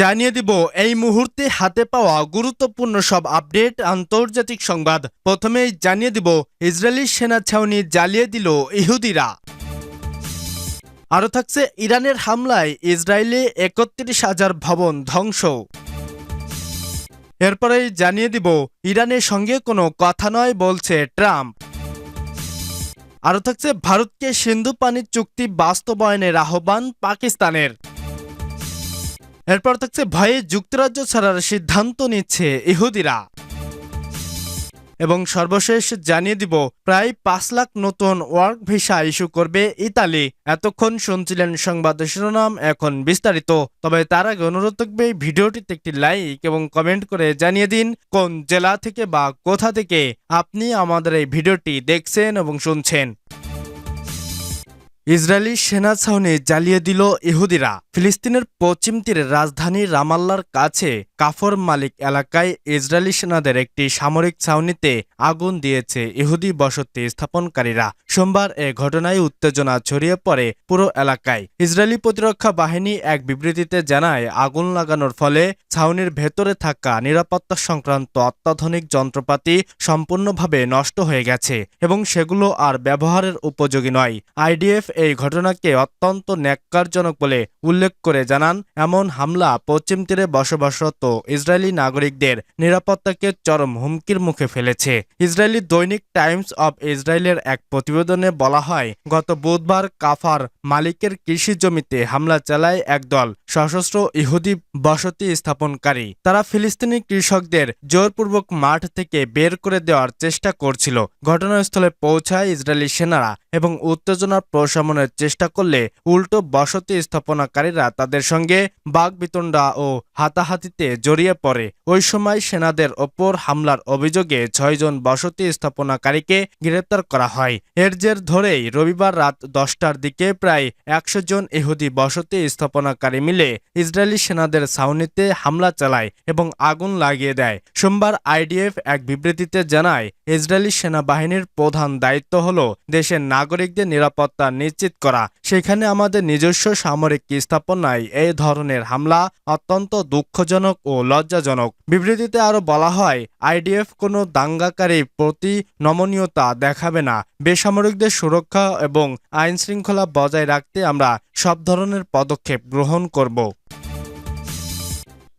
জানিয়ে দিব, এই মুহূর্তে হাতে পাওয়া গুরুত্বপূর্ণ সব আপডেট আন্তর্জাতিক সংবাদ। প্রথমেই জানিয়ে দিব, ইসরায়েলি সেনা ছাউনি জ্বালিয়ে দিল ইহুদিরা। আরও থাকছে ইরানের হামলায় ইসরায়েলে একত্রিশ হাজার ভবন ধ্বংস। এরপরেই জানিয়ে দিব, ইরানের সঙ্গে কোনো কথা নয় বলছে ট্রাম্প। আরও থাকছে, ভারতকে সিন্ধু পানি চুক্তি বাস্তবায়নের আহ্বান পাকিস্তানের। এরপর থাকছে ভয়ে যুক্তরাজ্য ছাড়ার সিদ্ধান্ত নিচ্ছে ইহুদিরা। এবং সর্বশেষ জানিয়ে দিব, প্রায় পাঁচ লাখ নতুন ওয়ার্ক ভিসা ইস্যু করবে ইতালি। এতক্ষণ শুনছিলেন সংবাদ শিরোনাম, এখন বিস্তারিত। তবে তার আগে অনুরোধ থাকবে, ভিডিওটিতে একটি লাইক এবং কমেন্ট করে জানিয়ে দিন, কোন জেলা থেকে বা কোথা থেকে আপনি আমাদের এই ভিডিওটি দেখছেন এবং শুনছেন। ইসরায়েলি সেনা ছাউনি জ্বালিয়ে দিল ইহুদিরা। ফিলিস্তিনের পশ্চিম তীরের রাজধানী রামাল্লার কাছে কাফর মালিক এলাকায় ইসরায়েলি সেনাদের একটি সামরিক ছাউনিতে আগুন দিয়েছে ইহুদি বসতি স্থাপনকারীরা। সোমবার এ ঘটনায় উত্তেজনা ছড়িয়ে পড়ে পুরো এলাকায়। ইসরায়েলি প্রতিরক্ষা বাহিনী এক বিবৃতিতে জানায়, আগুন লাগানোর ফলে ছাউনির ভেতরে থাকা নিরাপত্তা সংক্রান্ত অত্যাধুনিক যন্ত্রপাতি সম্পূর্ণভাবে নষ্ট হয়ে গেছে এবং সেগুলো আর ব্যবহারের উপযোগী নয়। আইডিএফ এই ঘটনাকে অত্যন্ত ন্যাক্কারজনক বলে উল্লেখ করে জানান, এমন হামলা পশ্চিম তীরে বসবাসরত ইসরায়েলি নাগরিকদের নিরাপত্তাকে চরম হুমকির মুখে ফেলেছে। ইসরায়েলি দৈনিক টাইমস অব ইসরায়েলের এক প্রতিবেদনে বলা হয়, গত বুধবার কাফার মালিকের কৃষি জমিতে হামলা চালায় একদল সশস্ত্র ইহুদি বসতি স্থাপনকারী। তারা ফিলিস্তিনি কৃষকদের জোরপূর্বক মাঠ থেকে বের করে দেওয়ার চেষ্টা করছিল। ঘটনাস্থলে পৌঁছায় ইসরায়েলি সেনারা এবং উত্তেজনার প্রশমনের চেষ্টা করলে উল্টো বসতি স্থাপনাকারীরা তাদের সঙ্গে বাগবিতণ্ডা ও হাতাহাতিতে জড়িয়ে পড়ে। ওই সময় সেনাদের ওপর হামলার অভিযোগে ছয়জন বসতি স্থাপনাকারীকে গ্রেপ্তার করা হয়। এর জের ধরেই রবিবার রাত দশটার দিকে প্রায় একশো জন ইহুদি বসতি স্থাপনাকারী মিলে ইসরায়েলি সেনাদের ছাউনিতে হামলা চালায় এবং আগুন লাগিয়ে দেয়। সোমবার আইডিএফ এক বিবৃতিতে জানায়, ইসরায়েলি সেনাবাহিনীর প্রধান দায়িত্ব হল দেশের নাগরিকদের নিরাপত্তা নিশ্চিত করা। সেখানে আমাদের নিজস্ব সামরিক স্থাপনায় এই ধরনের হামলা অত্যন্ত দুঃখজনক ও লজ্জাজনক। বিবৃতিতে আরও বলা হয়, আইডিএফ কোনো দাঙ্গাকারী প্রতি নমনীয়তা দেখাবে না। বেসামরিকদের সুরক্ষা এবং আইন শৃঙ্খলা বজায় রাখতে আমরা সব ধরনের পদক্ষেপ গ্রহণ করব।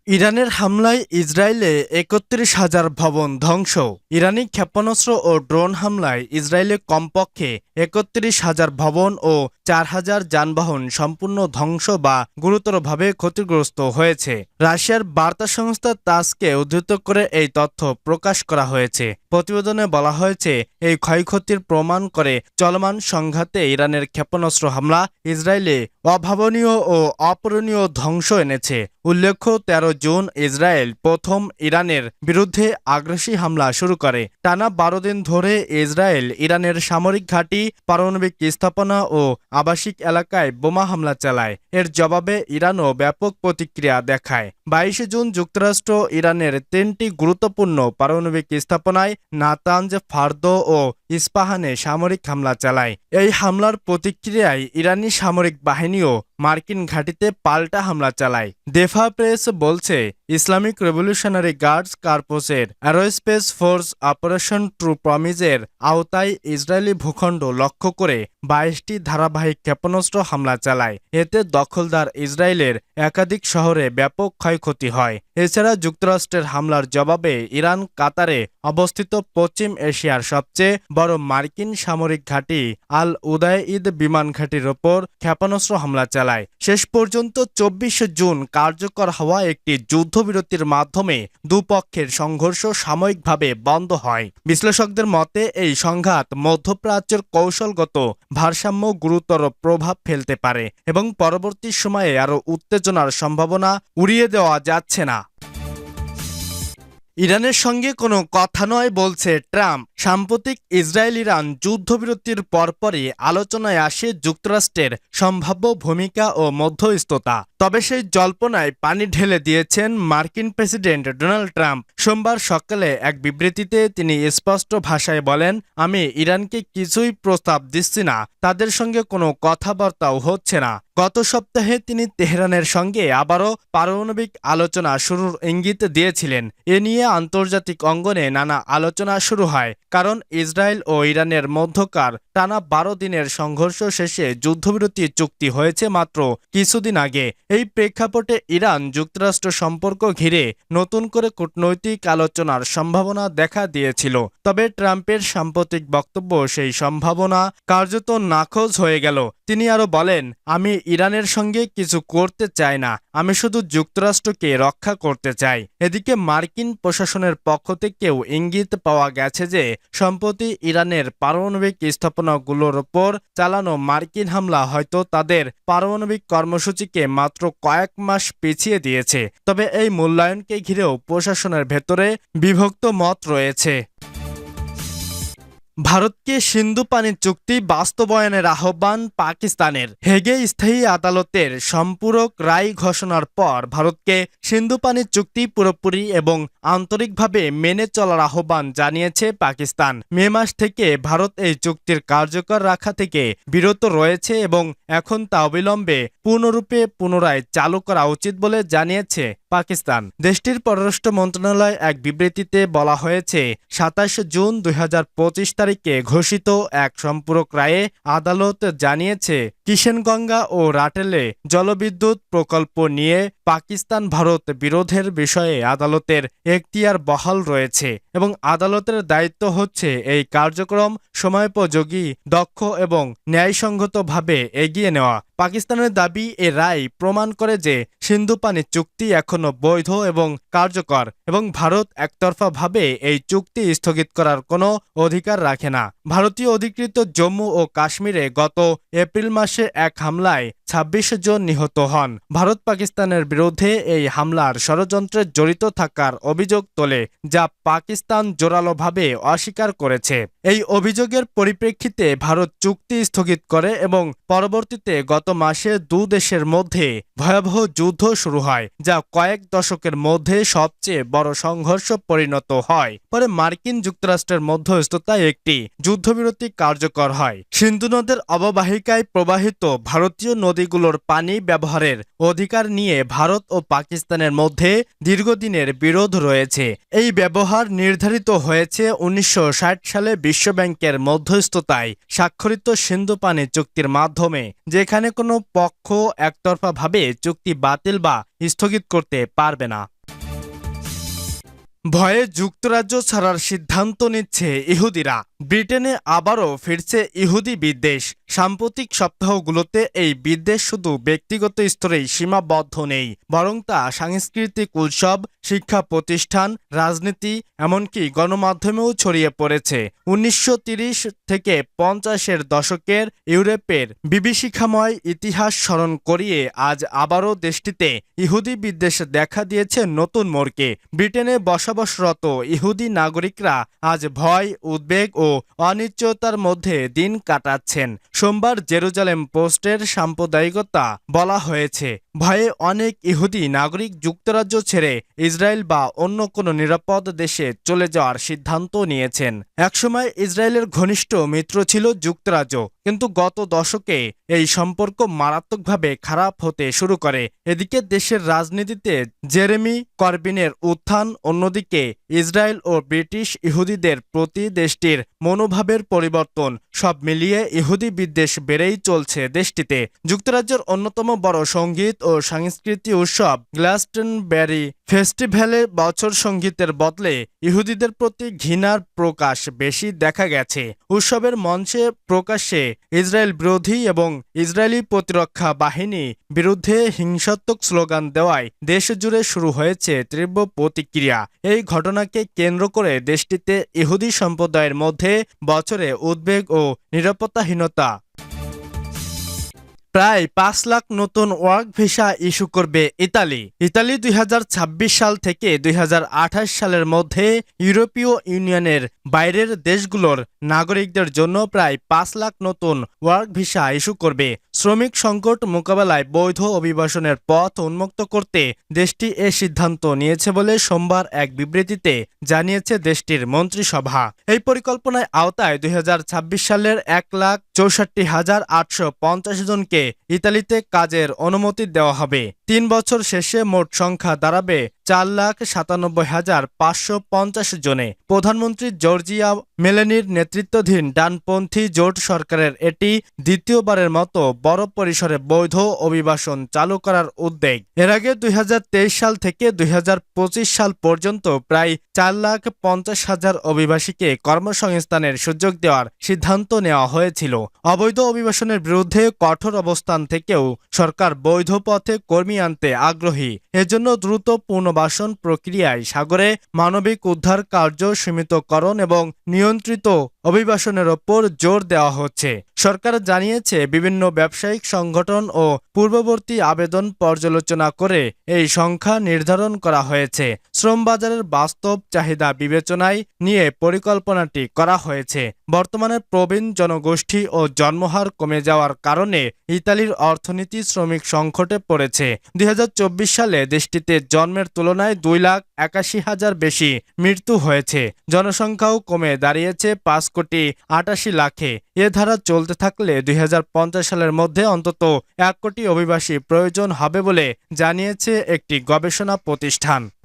ইরানের হামলায় ইসরায়েলে একত্রিশ হাজার ভবন ধ্বংস। ইরানি ক্ষেপণাস্ত্র ও ড্রোন হামলায় ইসরায়েলে কমপক্ষে একত্রিশ হাজার ভবন ও চার হাজার যানবাহন সম্পূর্ণ ধ্বংস বা গুরুতরভাবে ক্ষতিগ্রস্ত হয়েছে। রাশিয়ার বার্তা সংস্থা তাসকে উদ্ধৃত করে এই তথ্য প্রকাশ করা হয়েছে। প্রতিবেদনে বলা হয়েছে, এই ক্ষয়ক্ষতির প্রমাণ করে চলমান সংঘাতে ইরানের ক্ষেপণাস্ত্র হামলা ইসরায়েলে অভাবনীয় ও অপূরণীয় ধ্বংস এনেছে। উল্লেখ্য, তেরো জুন ইসরায়েল প্রথম ইরানের বিরুদ্ধে আগ্রাসী হামলা শুরু করে। টানা বারো দিন ধরে ইসরায়েল ইরানের সামরিক ঘাঁটি পারমাণবিক স্থাপনা ও আবাসিক এলাকায় বোমা হামলা চালায়। এর জবাবে ইরানও ব্যাপক প্রতিক্রিয়া দেখায়। বাইশে জুন যুক্তরাষ্ট্র ইরানের তিনটি গুরুত্বপূর্ণ পারমাণবিক স্থাপনায় নাতাঞ্জ ফার্দো ও ইস্পাহানে সামরিক হামলা চালায়। এই হামলার প্রতিক্রিয়ায় ইরানি সামরিক বাহিনীও মার্কিন ঘাঁটিতে পাল্টা হামলা চালায়। দেফা প্রেস বলছে, ইসলামিক রেভলিউশনারি গার্ডস কার্পোসের অ্যারোস্পেস ফোর্স অপারেশন ট্রু প্রমিজের আওতায় ইসরায়েলি ভূখণ্ড লক্ষ্য করে বাইশটি ধারাবাহিক ক্ষেপণাস্ত্র হামলা চালায়। এতে দখলদার ইসরায়েলের একাধিক শহরে ব্যাপক ক্ষয়ক্ষতি হয়। এছাড়া যুক্তরাষ্ট্রের হামলার জবাবে ইরান কাতারে অবস্থিত পশ্চিম এশিয়ার সবচেয়ে বড় মার্কিন সামরিক ঘাঁটি আল উদয় ঈদ বিমান ঘাঁটির ওপর ক্ষেপণাস্ত্র হামলা চালায়। শেষ পর্যন্ত চব্বিশে জুন কার্যকর হওয়া একটি যুদ্ধবিরতির মাধ্যমে দুপক্ষের সংঘর্ষ সাময়িকভাবে বন্ধ হয়। বিশ্লেষকদের মতে, এই সংঘাত মধ্যপ্রাচ্যের কৌশলগত ভারসাম্য গুরুতর প্রভাব ফেলতে পারে এবং পরবর্তী সময়ে আরও উত্তেজনার সম্ভাবনা উড়িয়ে দেওয়া যাচ্ছে না। ইরানের সঙ্গে কোনো কথা নয় বলছে ট্রাম্প। সাম্প্রতিক ইসরায়েল ইরান যুদ্ধবিরতির পরপরই আলোচনায় আসে যুক্তরাষ্ট্রের সম্ভাব্য ভূমিকা ও মধ্যস্থতা। তবে সেই জল্পনায় পানি ঢেলে দিয়েছেন মার্কিন প্রেসিডেন্ট ডোনাল্ড ট্রাম্প। সোমবার সকালে এক বিবৃতিতে তিনি স্পষ্ট ভাষায় বলেন, আমি ইরানকে কিছুই প্রস্তাব দিচ্ছি না। তাদের সঙ্গে কোনো কথাবার্তাও হচ্ছে না। গত সপ্তাহে তিনি তেহরানের সঙ্গে আবারও পারমাণবিক আলোচনা শুরুর ইঙ্গিত দিয়েছিলেন। এ নিয়ে আন্তর্জাতিক অঙ্গনে নানা আলোচনা শুরু হয়, কারণ ইসরায়েল ও ইরানের মধ্যকার টানা বারো দিনের সংঘর্ষ শেষে যুদ্ধবিরতি চুক্তি হয়েছে মাত্র কিছুদিন আগে। এই প্রেক্ষাপটে ইরান যুক্তরাষ্ট্র সম্পর্ক ঘিরে নতুন করে কূটনৈতিক আলোচনার সম্ভাবনা দেখা দিয়েছিল। তবে ট্রাম্পের সাম্প্রতিক বক্তব্য সেই সম্ভাবনা কার্যত নাকচ হয়ে গেল। তিনি আরও বলেন, আমি ইরানের সঙ্গে কিছু করতে চাই না। আমি শুধু যুক্তরাষ্ট্রকে রক্ষা করতে চাই। এদিকে মার্কিন প্রশাসনের পক্ষ থেকেও ইঙ্গিত পাওয়া গেছে যে সম্প্রতি ইরানের পারমাণবিক স্থাপনাগুলোর ওপর চালানো মার্কিন হামলা হয়তো তাদের পারমাণবিক কর্মসূচিকে মাত্র কয়েক মাস পিছিয়ে দিয়েছে। তবে এই মূল্যায়নকে ঘিরেও প্রশাসনের ভেতরে বিভক্ত মত রয়েছে। ভারতকে সিন্ধু পানি চুক্তি বাস্তবায়নের আহ্বান পাকিস্তানের। হেগে স্থায়ী আদালতের সম্পূরক রায় ঘোষণার পর ভারতকে সিন্ধু পানি চুক্তি পুরোপুরি এবং আন্তরিকভাবে মেনে চলার আহ্বান জানিয়েছে পাকিস্তান। মে মাস থেকে ভারত এই চুক্তির কার্যকর রাখা থেকে বিরত রয়েছে এবং এখন তা অবিলম্বে পূর্ণরূপে পুনরায় চালু করা উচিত বলে জানিয়েছে পাকিস্তান। দেশটির পররাষ্ট্র মন্ত্রণালয় এক বিবৃতিতে বলা হয়েছে, সাতাশ জুন দুই হাজার পঁচিশ তারিখে ঘোষিত এক সম্পূরক রায়ে আদালত জানিয়েছে কিষেনগঙ্গা ও রাটেলে জলবিদ্যুৎ প্রকল্প নিয়ে পাকিস্তান ভারত বিরোধের বিষয়ে আদালতের এখতিয়ার বহাল রয়েছে এবং আদালতের দায়িত্ব হচ্ছে এই কার্যক্রম সময়োপযোগী, দক্ষ এবং ন্যায়সঙ্গতভাবে এগিয়ে নেওয়া। পাকিস্তানের দাবি, এ রায় প্রমাণ করে যে সিন্ধু পানি চুক্তি এখনও বৈধ এবং কার্যকর এবং ভারত একতরফাভাবে এই চুক্তি স্থগিত করার কোনো অধিকার রাখে না। ভারতীয় অধিকৃত জম্মু ও কাশ্মীরে গত এপ্রিল মাসে এক হামলায় ছাব্বিশ জন নিহত হন। ভারত পাকিস্তানের বিরুদ্ধে এই হামলার ষড়যন্ত্রে জড়িত থাকার অভিযোগ তোলে, যা পাকিস্তান জোরালোভাবে অস্বীকার করেছে। এই অভিযোগের পরিপ্রেক্ষিতে ভারত চুক্তি স্থগিত করে এবং পরবর্তীতে গত মাসে দু দেশের মধ্যে ভয়াবহ যুদ্ধ শুরু হয়, যা কয়েক দশকের মধ্যে সবচেয়ে বড় সংঘর্ষ পরিণত হয়। পরে মার্কিন যুক্তরাষ্ট্রের মধ্যস্থতায় একটি যুদ্ধবিরতি কার্যকর হয়। সিন্ধু নদের অববাহিকায় প্রবাহিত ভারতীয় নদীগুলোর পানি ব্যবহারের অধিকার নিয়ে ভারত ও পাকিস্তানের মধ্যে দীর্ঘদিনের বিরোধ রয়েছে। এই ব্যবহার নির্ধারিত হয়েছে উনিশশো ষাট সালে বিশ্বব্যাংকের মধ্যস্থতায় স্বাক্ষরিত সিন্ধু পানি চুক্তির মাধ্যমে, যেখানে কোনো পক্ষ একতরফাভাবে চুক্তি বাতিল বা স্থগিত করতে পারবে না। ভয়ে যুক্তরাজ্য ছাড়ার সিদ্ধান্ত নিচ্ছে ইহুদিরা। ব্রিটেনে আবারও ফিরছে ইহুদি বিদ্বেষ। সাম্প্রতিক সপ্তাহগুলোতে এই বিদ্বেষ শুধু ব্যক্তিগত স্তরেই সীমাবদ্ধ নেই, বরং তা সাংস্কৃতিক উৎসব, শিক্ষা প্রতিষ্ঠান, রাজনীতি, এমনকি গণমাধ্যমেও ছড়িয়ে পড়েছে। উনিশশো থেকে পঞ্চাশের দশকের ইউরোপের বিভীষিকাময় ইতিহাস স্মরণ করিয়ে আজ আবারও দেশটিতে ইহুদি বিদ্বেষ দেখা দিয়েছে নতুন মোড়কে। ব্রিটেনে বসবাসরত ইহুদি নাগরিকরা আজ ভয়, উদ্বেগ ও অনিশ্চয়তার মধ্যে দিন কাটাচ্ছেন। সোমবার জেরুজালেম পোস্টের সাম্প্রদায়িকতা বলা হয়েছে। ভয়ে অনেক ইহুদি নাগরিক যুক্তরাজ্য ছেড়ে ইসরায়েল বা অন্য কোনো নিরাপদ দেশে চলে যাওয়ার সিদ্ধান্ত নিয়েছেন। একসময় ইসরায়েলের ঘনিষ্ঠ মিত্র ছিল যুক্তরাজ্য। কিন্তু গত দশকে এই সম্পর্ক মারাত্মকভাবে খারাপ হতে শুরু করে। এদিকে দেশের রাজনীতিতে জেরেমি করবিনের উত্থান, অন্যদিকে ইসরায়েল ও ব্রিটিশ ইহুদিদের প্রতি দেশটির মনোভাবের পরিবর্তন, সব মিলিয়ে ইহুদি বিদ্বেষ বেড়েই চলছে দেশটিতে। যুক্তরাজ্যের অন্যতম বড় সংগীত ও সাংস্কৃতিক উৎসব গ্লাস্টনব্যারি ফেস্টিভ্যালে বছর সঙ্গীতের বদলে ইহুদিদের প্রতি ঘৃণার প্রকাশ বেশি দেখা গেছে। উৎসবের মঞ্চে প্রকাশ্যে ইসরায়েল বিরোধী এবং ইসরায়েলি প্রতিরক্ষা বাহিনী বিরুদ্ধে হিংসাত্মক স্লোগান দেওয়ায় দেশ জুড়ে শুরু হয়েছে তীব্র প্রতিক্রিয়া। এই ঘটনাকে কেন্দ্র করে দেশটিতে ইহুদি সম্প্রদায়ের মধ্যে বছরে উদ্বেগ ও নিরাপত্তাহীনতা প্রায় পাঁচ লাখ নতুন ওয়ার্ক ভিসা ইস্যু করবে ইতালি। ইতালি দুই হাজার ছাব্বিশ সাল থেকে দুই হাজার আঠাশ সালের মধ্যে ইউরোপীয় ইউনিয়নের বাইরের দেশগুলোর নাগরিকদের জন্য প্রায় পাঁচ লাখ নতুন ওয়ার্ক ভিসা ইস্যু করবে। শ্রমিক সংকট মোকাবেলায় বৈধ অভিবাসনের পথ উন্মুক্ত করতে দেশটি এ সিদ্ধান্ত নিয়েছে বলে সোমবার এক বিবৃতিতে জানিয়েছে দেশটির মন্ত্রিসভা। এই পরিকল্পনায় আওতায় দুই হাজার ছাব্বিশ সালের এক লাখ চৌষট্টি হাজার আটশো পঞ্চাশ জনকে ইতালিতে কাজের অনুমতি দেওয়া হবে। তিন বছর শেষে মোট সংখ্যা দাঁড়াবে চার লাখ সাতানব্বই হাজার পাঁচশো পঞ্চাশ জনে। প্রধানমন্ত্রী জর্জিয়া মেলেনির নেতৃত্বাধীন ডানপন্থী জোট সরকারের এটি দ্বিতীয়বারের মতো বড় পরিসরে বৈধ অভিবাসন চালু করার উদ্যোগ এর আগে দুই হাজার তেইশ সাল থেকে দুই হাজার পঁচিশ সাল পর্যন্ত প্রায় চার লাখ পঞ্চাশ হাজার অভিবাসীকে কর্মসংস্থানের সুযোগ দেওয়ার সিদ্ধান্ত নেওয়া হয়েছিল। অবৈধ অভিবাসনের বিরুদ্ধে কঠোর অবস্থান থেকেও সরকার বৈধ পথে কর্মী আনতে আগ্রহী। এজন্য দ্রুত পুনর্বাসন প্রক্রিয়ায় সাগরে মানবিক উদ্ধার কার্য সীমিতকরণ এবং নিয়ন্ত্রিত অভিবাসনের ওপর জোর দেওয়া হচ্ছে। সরকার জানিয়েছে, বিভিন্ন ব্যবসায়িক সংগঠন ও পূর্ববর্তী আবেদন পর্যালোচনা করে এই সংখ্যা নির্ধারণ করা হয়েছে। শ্রম বাজারের বাস্তব চাহিদা বিবেচনায় নিয়ে পরিকল্পনাটি করা হয়েছে। বর্তমানে প্রবীণ জনগোষ্ঠী ও জন্মহার কমে যাওয়ার কারণে ইতালির অর্থনীতি শ্রমিক সংকটে পড়েছে। দুই হাজার চব্বিশ সালে দেশটিতে জন্মের তুলনায় দুই লাখ একাশি হাজার বেশি মৃত্যু হয়েছে। জনসংখ্যাও কমে দাঁড়িয়েছে পাঁচ কোটি আটাশি লাখে। এ ধারা চলতে থাকলে দুই হাজার পঞ্চাশ সালের মধ্যে অন্তত এক কোটি অভিবাসী প্রয়োজন হবে বলে জানিয়েছে একটি গবেষণা প্রতিষ্ঠান।